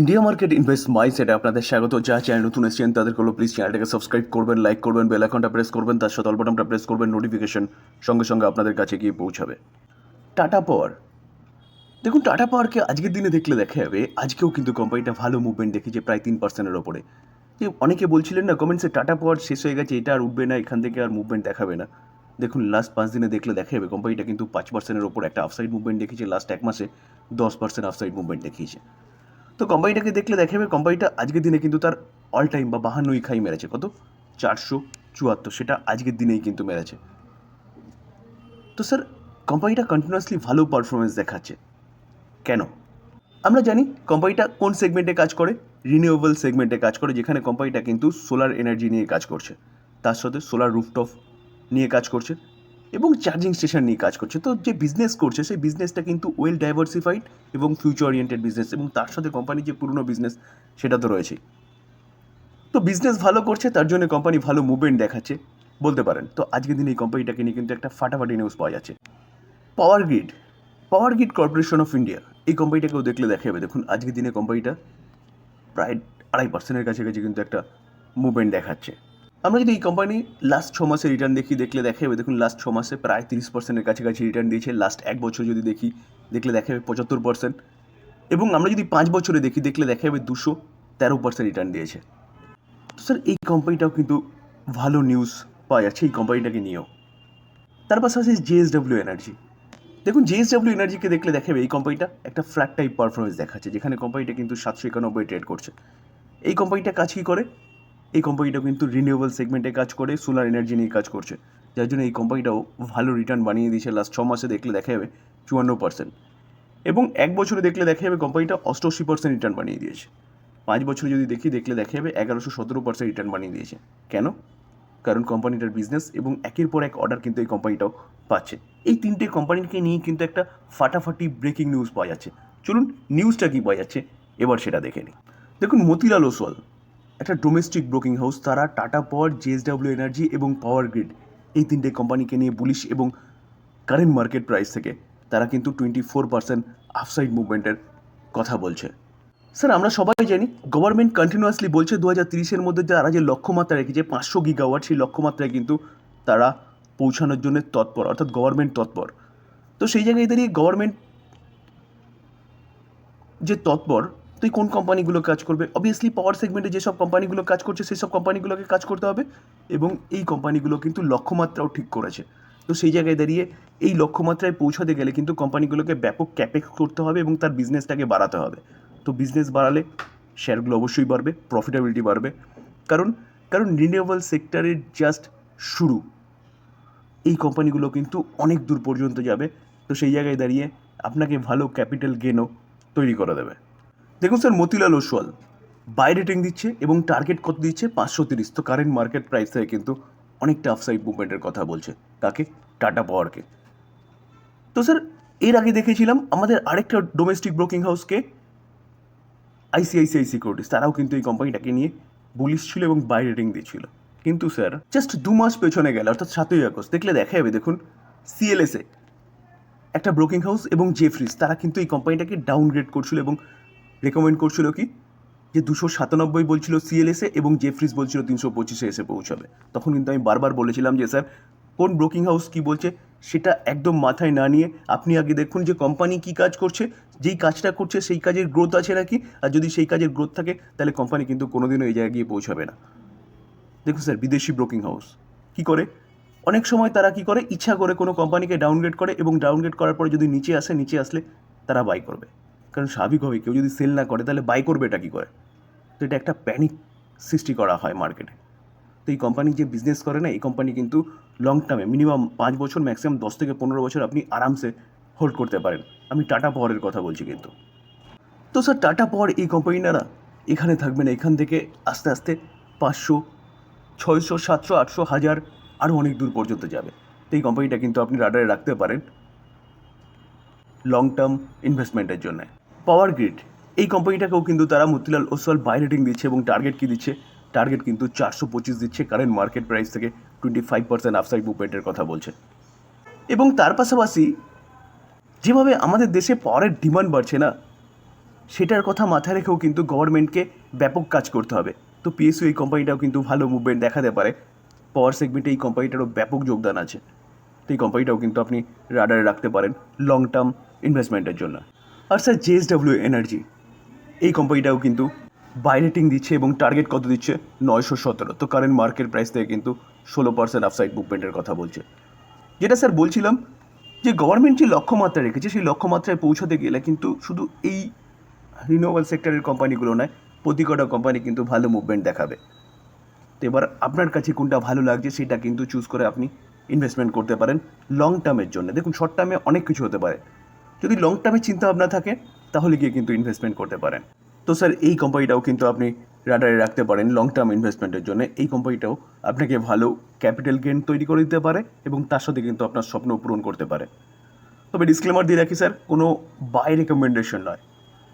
India market invest মাই সেটে আপনাদের স্বাগত। যা চ্যানেল নতুন এসেছেন তাদের হলো প্লিজ চ্যানেলটাকে সাবস্ক্রাইব করবেন লাইক করবেন বেল আইকনটা প্রেস করবেন, তার সাথে অল্পটামটা প্রেস করবেন নোটিফিকেশন সঙ্গে সঙ্গে আপনাদের কাছে গিয়ে পৌঁছাবে। টাটা পাওয়ার দেখুন টাটা পাওয়ারকে আজকের দিনে দেখলে দেখা যাবে, আজকেও কিন্তু কোম্পানিটা ভালো মুভমেন্ট দেখেছে প্রায় তিন পার্সেন্টের ওপরে। যে অনেকে বলছিলেন না কমেন্টসে টাটা পাওয়ার শেষ হয়ে গেছে, এটা আর উঠবে না, এখান থেকে আর মুভমেন্ট দেখাবে না। দেখুন লাস্ট পাঁচ দিনে দেখলে দেখা যাবে কোম্পানিটা কিন্তু পাঁচ পার্সেন্টের ওপর একটা আফসাইড মুভমেন্ট দেখিয়েছে লাস্ট এক মাসে দশ পার্সেন্ট আফসাইড মুভমেন্ট দেখিয়েছে। তো কোম্পানিটাকে দেখলে দেখা যাবে কোম্পানিটা আজকের দিনে কিন্তু তার অল টাইম বা বাহান্নই খাই মেরেছে। কত? চারশো চুয়াত্তর। সেটা আজকের দিনেই কিন্তু মেরেছে। তো স্যার কোম্পানিটা কন্টিনিউয়াসলি ভালো পারফরমেন্স দেখাচ্ছে। কেন? আমরা জানি কোম্পানিটা কোন সেগমেন্টে কাজ করে? রিনিউয়েবল সেগমেন্টে কাজ করে, যেখানে কোম্পানিটা কিন্তু সোলার এনার্জি নিয়ে কাজ করছে। তার সাথে সোলার রুফটপ নিয়ে কাজ করছে। এবং চার্জিং স্টেশন নিয়ে কাজ করছে। তো যে বিজনেস করছে, সেই বিজনেসটা কিন্তু ওয়েল ডাইভার্সিফাইড এবং ফিউচার ওরিয়েন্টেড বিজনেস এবং তার সাথে কোম্পানির যে পুরনো বিজনেস সেটা তো রয়েছেই। তো বিজনেস ভালো করছে, তার জন্য কোম্পানি ভালো মুভমেন্ট দেখাচ্ছে, বলতে পারেন। তো আজকের দিনে এই কোম্পানিটাকে নিয়ে কিন্তু একটা ফাটাফাটি নিউজ পাওয়া যাচ্ছে। Power grid power grid corporation of India এই কোম্পানিটাকেও দেখলে দেখা যাবে দেখুন, আজকের দিনে কোম্পানিটা প্রায় আড়াই পার্সেন্টের কাছাকাছি কিন্তু একটা মুভমেন্ট দেখাচ্ছে। আমরা যদি এই কোম্পানি লাস্ট ছ মাসে রিটার্ন দেখি, দেখলে দেখা যাবে দেখুন লাস্ট ছ মাসে প্রায় তিরিশ পার্সেন্টের কাছাকাছি রিটার্ন দিয়েছে লাস্ট এক বছর যদি দেখি, দেখলে দেখা যাবে পঁচাত্তর পার্সেন্ট এবং আমরা যদি পাঁচ বছরে দেখি, দেখলে দেখা যাবে দুশো তেরো পার্সেন্ট রিটার্ন দিয়েছে। তো স্যার এই কোম্পানিটাও কিন্তু ভালো নিউজ পাওয়া যাচ্ছে, এই কোম্পানিটাকে নিয়েও। তার পাশাপাশি জেএসডব্লিউ এনার্জি দেখুন জেএসডব্লিউ এনার্জিকে দেখলে দেখাবে, এই কোম্পানিটা একটা ফ্ল্যাট টাইপ পারফরমেন্স দেখাচ্ছে, যেখানে কোম্পানিটা কিন্তু সাতশো একানব্বই ট্রেড করছে। এই কোম্পানিটা কাজ কী করে? এই কোম্পানিটা কিন্তু রিনিউয়েবল সেগমেন্টে কাজ করে সোলার এনার্জি নিয়ে কাজ করছে। যার জন্য এই কোম্পানিটাও ভালো রিটার্ন বানিয়ে দিয়েছে। লাস্ট ছ মাসে দেখলে দেখা যাবে চুয়ান্ন পার্সেন্ট এবং এক বছরে দেখলে দেখা যাবে কোম্পানিটা অষ্টআশি পার্সেন্ট রিটার্ন বানিয়ে দিয়েছে। পাঁচ বছরে যদি দেখি, দেখলে দেখা যাবে এগারোশো সতেরো পার্সেন্ট রিটার্ন বানিয়ে দিয়েছে। কেন? কারণ কোম্পানিটার বিজনেস এবং একের পর এক অর্ডার কিন্তু এই কোম্পানিটাও পাচ্ছে। এই তিনটে কোম্পানিকে নিয়ে কিন্তু একটা ফাটাফাটি ব্রেকিং নিউজ পাওয়া যাচ্ছে। চলুন নিউজটা কী পাওয়া যাচ্ছে, এবার সেটা দেখে নিই। দেখুন মতিলাল ওসওয়াল একটা ডোমেস্টিক ব্রোকিং হাউস তারা টাটা পাওয়ার জেএসডাব্লিউ এনার্জি এবং পাওয়ার গ্রিড এই তিনটে কোম্পানিকে নিয়ে বুলিশ এবং কারেন্ট মার্কেট প্রাইস থেকে তারা কিন্তু টোয়েন্টি ফোর পার্সেন্ট আফসাইড মুভমেন্টের কথা বলছে। স্যার আমরা সবাই জানি গভর্নমেন্ট কন্টিনিউয়াসলি বলছে দু হাজার তিরিশের মধ্যে তারা যে লক্ষ্যমাত্রা রেখেছে, পাঁচশো গিগাওয়াট সেই লক্ষ্যমাত্রায় কিন্তু তারা পৌঁছানোর জন্য তৎপর, অর্থাৎ গভর্নমেন্ট তৎপর। তো সেই জায়গায় দাঁড়িয়ে গভর্নমেন্ট যে তৎপর তো এই কোন কোম্পানিগুলো কাজ করবে? অবভিয়াসলি পাওয়ার সেগমেন্টে যেসব কোম্পানিগুলো কাজ করছে সেই সব কোম্পানিগুলোকে কাজ করতে হবে এবং এই কোম্পানিগুলো কিন্তু লক্ষ্যমাত্রাও ঠিক করেছে। তো সেই জায়গায় দাঁড়িয়ে এই লক্ষ্যমাত্রায় পৌঁছাতে গেলে কিন্তু কোম্পানিগুলোকে ব্যাপক ক্যাপেক্স করতে হবে এবং তার বিজনেসটাকে বাড়াতে হবে। তো বিজনেস বাড়ালে শেয়ারগুলো অবশ্যই বাড়বে প্রফিটেবিলিটি বাড়বে। কারণ কারণ রিনিউয়েবল সেক্টরের জাস্ট শুরু। এই কোম্পানিগুলো কিন্তু অনেক দূর পর্যন্ত যাবে। তো সেই জায়গায় দাঁড়িয়ে আপনাকে ভালো ক্যাপিটাল গেনও তৈরি করে দেবে। দেখুন sir, Motilal Oswal. Buy rating দিচ্ছে এবং টার্গেট কত দিচ্ছে? পাঁচশো তিরিশ। তো কারেন্ট মার্কেট প্রাইস থেকে কিন্তু অনেকটা আফসাইড মুভমেন্টের কথা বলছে কাকে টাটা পাওয়ারকে। তো স্যার, এর আগে দেখেছিলাম আমাদের আরেকটা ডোমেস্টিক ব্রোকিং হাউসকে আইসিআইসিআই সিকিউরিটিস তারাও কিন্তু এই কোম্পানিটাকে নিয়ে বুলিশ ছিল এবং বাই রেটিং দিচ্ছিল। কিন্তু স্যার জাস্ট দু মাস পেছনে গেল, অর্থাৎ সাতই আগস্ট। দেখলে দেখা যাবে, দেখুন সিএলএসএ একটা ব্রোকিং হাউস এবং জেফ্রিস তারা কিন্তু এই কোম্পানিটাকে ডাউনগ্রেড করছিল এবং রেকমেন্ড করছিল কি? যে দুশো সাতানব্বই বলছিল সিএলএসএ এবং জেফ্রিস বলছিল তিনশো পঁচিশে এসে পৌঁছাবে। তখন কিন্তু আমি বারবার বলেছিলাম যে, স্যার, কোন ব্রোকিং হাউস কি বলছে সেটা একদম মাথায় না নিয়ে আপনি আগে দেখুন যে কোম্পানি কি কাজ করছে, যেই কাজটা করছে সেই কাজের গ্রোথ আছে নাকি? আর যদি সেই কাজের গ্রোথ থাকে, তাহলে কোম্পানি কিন্তু কোনোদিনও এই জায়গায় গিয়ে পৌঁছাবে না। দেখুন স্যার, বিদেশি ব্রোকিং হাউস কি করে? অনেক সময় তারা কি করে? ইচ্ছা করে কোনো কোম্পানিকে ডাউনগ্রেড করে এবং ডাউনগ্রেড করার পরে যদি নিচে আসে, নিচে আসলে তারা বাই করবে। কারণ স্বাভাবিকভাবে কেউ যদি সেল না করে, তাহলে বাই করবে এটা কী করে? তো এটা একটা প্যানিক সৃষ্টি করা হয় মার্কেটে তো এই কোম্পানি যে বিজনেস করে না, এই কোম্পানি কিন্তু লং টার্মে মিনিমাম পাঁচ বছর ম্যাক্সিমাম দশ থেকে পনেরো বছর আপনি আরামসে হোল্ড করতে পারেন। আমি টাটা পাওয়ারের কথা বলছি কিন্তু। তো স্যার টাটা পাওয়ার এই কোম্পানিরা এখানে থাকবে না, এখান থেকে আস্তে আস্তে পাঁচশো, ছয়শো, সাতশো, আটশো, হাজার আরও অনেক দূর পর্যন্ত যাবে। তো এই কোম্পানিটা কিন্তু আপনি রাডারে রাখতে পারেন লং টার্ম ইনভেস্টমেন্টের জন্য। Power grid. এই কোম্পানিটাকেও কিন্তু তারা মতিলাল ওসওয়াল বাই রেটিং দিচ্ছে এবং টার্গেট কী দিচ্ছে? টার্গেট কিন্তু চারশো পঁচিশ দিচ্ছে কারেন্ট মার্কেট প্রাইস থেকে টোয়েন্টি ফাইভ পার্সেন্ট আফসাইড মুভমেন্টের কথা বলছে। এবং তার পাশাপাশি, যেভাবে আমাদের দেশে পাওয়ারের ডিমান্ড বাড়ছে না, সেটার কথা মাথায় রেখেও কিন্তু গভর্নমেন্টকে ব্যাপক কাজ করতে হবে। তো পিএসইউ এই কোম্পানিটাও কিন্তু ভালো মুভমেন্ট দেখাতে পারে। পাওয়ার সেগমেন্টে এই কোম্পানিটারও ব্যাপক যোগদান আছে। তো এই কোম্পানিটাও কিন্তু আপনি রাডারে রাখতে পারেন লং টার্ম ইনভেস্টমেন্টের জন্য। আর স্যার জেএসডাব্লিউ এনার্জি এই কোম্পানিটাও কিন্তু বাই রেটিং দিচ্ছে এবং টার্গেট কত দিচ্ছে? নয়শো সতেরো। তো কারেন্ট মার্কেট প্রাইস থেকে কিন্তু ষোলো পার্সেন্ট আপসাইড মুভমেন্টের কথা বলছে। যেটা স্যার বলছিলাম যে গভর্নমেন্ট যে লক্ষ্যমাত্রা রেখেছে, সেই লক্ষ্যমাত্রায় পৌঁছাতে গেলে কিন্তু শুধু এই রিনিউয়েবল সেক্টরের কোম্পানিগুলো নয় প্রতি কটা কোম্পানি কিন্তু ভালো মুভমেন্ট দেখাবে। তো এবার আপনার কাছে কোনটা ভালো লাগছে সেটা কিন্তু চুজ করে আপনি ইনভেস্টমেন্ট করতে পারেন লং টার্মের জন্য। দেখুন শর্ট টার্মে অনেক কিছু হতে পারে। যদি লং টার্মে চিন্তা ভাবনা থাকে, তাহলে গিয়ে কিন্তু ইনভেস্টমেন্ট করতে পারেন। তো স্যার এই কোম্পানিটাও কিন্তু আপনি রাডারে রাখতে পারেন লং টার্ম ইনভেস্টমেন্টের জন্য। এই কোম্পানিটাও আপনাকে ভালো ক্যাপিটাল গেন তৈরি করে দিতে পারে এবং তার সাথে কিন্তু আপনার স্বপ্ন পূরণ করতে পারে। তবে ডিসক্লেমার দিয়ে রাখি স্যার কোনো বাই রেকমেন্ডেশন নয়।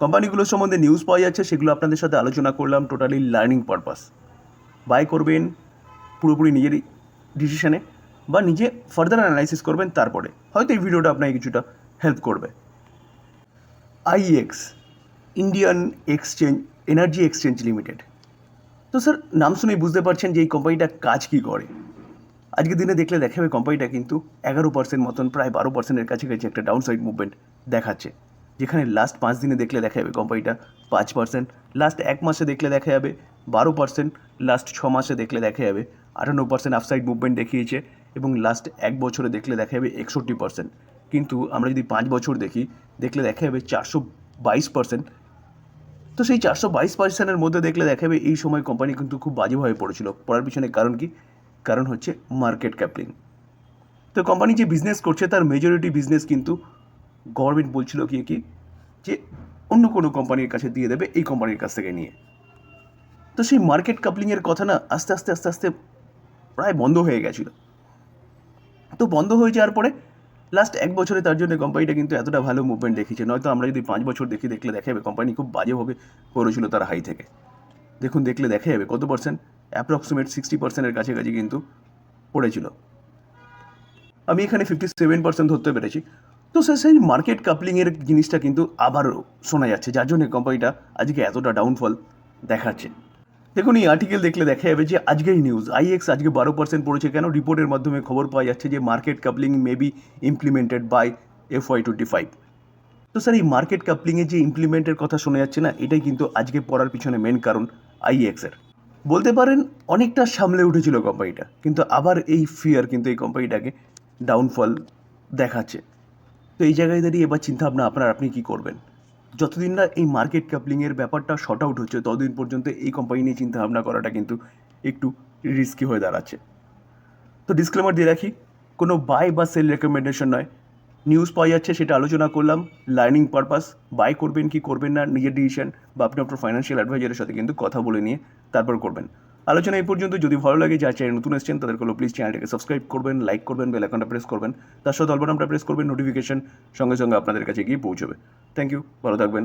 কোম্পানিগুলোর সম্বন্ধে নিউজ পাওয়া যাচ্ছে, সেগুলো আপনাদের সাথে আলোচনা করলাম টোটালি লার্নিং পারপাস বাই করবেন, পুরোপুরি নিজের ডিসিশনে বা নিজে ফার্দার অ্যানালাইসিস করবেন তারপরে। হয়তো এই ভিডিওটা আপনাকে কিছুটা হেল্প করবে। IEX Indian exchange energy exchange limited তো স্যার, নাম শুনেই বুঝতে পারছেন যে এই কোম্পানিটা কাজ কী করে। আজকের দিনে দেখলে দেখা যাবে কোম্পানিটা কিন্তু এগারো পার্সেন্ট মতন, প্রায় বারো পার্সেন্টের কাছাকাছি একটা ডাউন সাইড মুভমেন্ট দেখাচ্ছে। যেখানে লাস্ট পাঁচ দিনে দেখলে দেখা যাবে কোম্পানিটা পাঁচ পার্সেন্ট লাস্ট এক মাসে দেখলে দেখা যাবে বারো পার্সেন্ট লাস্ট ছ মাসে দেখলে দেখা যাবে আটান্ন পার্সেন্ট আপসাইড মুভমেন্ট দেখিয়েছে এবং লাস্ট এক বছরে দেখলে দেখা যাবে একষট্টি পার্সেন্ট কিন্তু আমরা যদি পাঁচ বছর দেখি, দেখলে দেখা যাবে চারশো বাইশ পার্সেন্ট তো সেই চারশো বাইশ পার্সেন্টের মধ্যে দেখলে দেখা যাবে এই সময় কোম্পানি কিন্তু খুব বাজেভাবে পড়েছিল। পড়ার পিছনে কারণ কি? কারণ হচ্ছে মার্কেট ক্যাপলিং তো কোম্পানি যে বিজনেস করছে, তার মেজরিটি বিজনেস কিন্তু গভর্নমেন্ট বলছিল কি কি? যে অন্য কোনো কোম্পানির কাছে দিয়ে দেবে এই কোম্পানির কাছ থেকে নিয়ে। তো সেই মার্কেট কাপলিংয়ের কথা না আস্তে আস্তে আস্তে আস্তে প্রায় বন্ধ হয়ে গেছিল। তো বন্ধ হয়ে যাওয়ার পরে লাস্ট এক বছরে তার জন্য কোম্পানিটা কিন্তু এতটা ভালো মুভমেন্ট দেখিয়েছে। নয়তো আমরা যদি পাঁচ বছর দেখি, দেখলে দেখা যাবে কোম্পানি খুব বাজেভাবে করেছিল তার হাই থেকে। দেখুন, দেখলে দেখা যাবে কত পার্সেন্ট অ্যাপ্রক্সিমেট সিক্সটি পার্সেন্টের কাছাকাছি কিন্তু পড়েছিল। আমি এখানে ফিফটি সেভেন পার্সেন্ট ধরতে পেরেছি। তো স্যার সেই মার্কেট কাপলিংয়ের জিনিসটা কিন্তু আবারও শোনা যাচ্ছে, যার জন্য কোম্পানিটা আজকে এতটা ডাউনফল দেখাচ্ছে। দেখুন, এই আর্টিকেল দেখলে দেখা যাবে যে আজকেই নিউজ আইএক্স আজকে বারো পার্সেন্ট পড়েছে। কেন? রিপোর্টের মাধ্যমে খবর পাওয়া যাচ্ছে যে market coupling may be implemented by F Y twenty five তো স্যার এই মার্কেট কাপলিংয়ের যে ইমপ্লিমেন্টের কথা শোনা যাচ্ছে না, এটাই কিন্তু আজকে পড়ার পিছনে মেন কারণ আইএক্সের বলতে পারেন, অনেকটা সামলে উঠেছিল কোম্পানিটা কিন্তু আবার এই ফিয়ার কিন্তু এই কোম্পানিটাকে ডাউনফল দেখাচ্ছে। তো এই জায়গায় দাঁড়িয়ে এবার চিন্তা ভাবনা আপনার, আপনি কী করবেন? যতদিন না এই মার্কেট ক্যাপলিংয়ের ব্যাপারটা শর্ট আউট হচ্ছে, ততদিন পর্যন্ত এই কোম্পানি নিয়ে চিন্তাভাবনা করাটা কিন্তু একটু রিস্কি হয়ে দাঁড়াচ্ছে। তো ডিসক্লেমার দিয়ে রাখি, কোনো বাই বা সেল রেকমেন্ডেশন নয়। নিউজ পাওয়া যাচ্ছে, সেটা আলোচনা করলাম লার্নিং পারপাস বাই করবেন কি করবেন না, নিজের ডিসিশন বা আপনি আপনার ফাইন্যান্সিয়াল অ্যাডভাইজারের সাথে কিন্তু কথা বলে নিয়ে তারপর করবেন। আলোচনা এই পর্যন্ত। যদি ভালো লাগে যা চ্যানেল নতুন এসছেন তাদের কোনো প্লিজ চ্যানেলটাকে সাবস্ক্রাইব করবেন লাইক করবেন বেল আইকনটা প্রেস করবেন। তার সাথে অল্পনামটা প্রেস করবেন নোটিফিকেশন সঙ্গে সঙ্গে আপনাদের কাছে গিয়ে পৌঁছবে। থ্যাংক ইউ ভালো থাকবেন।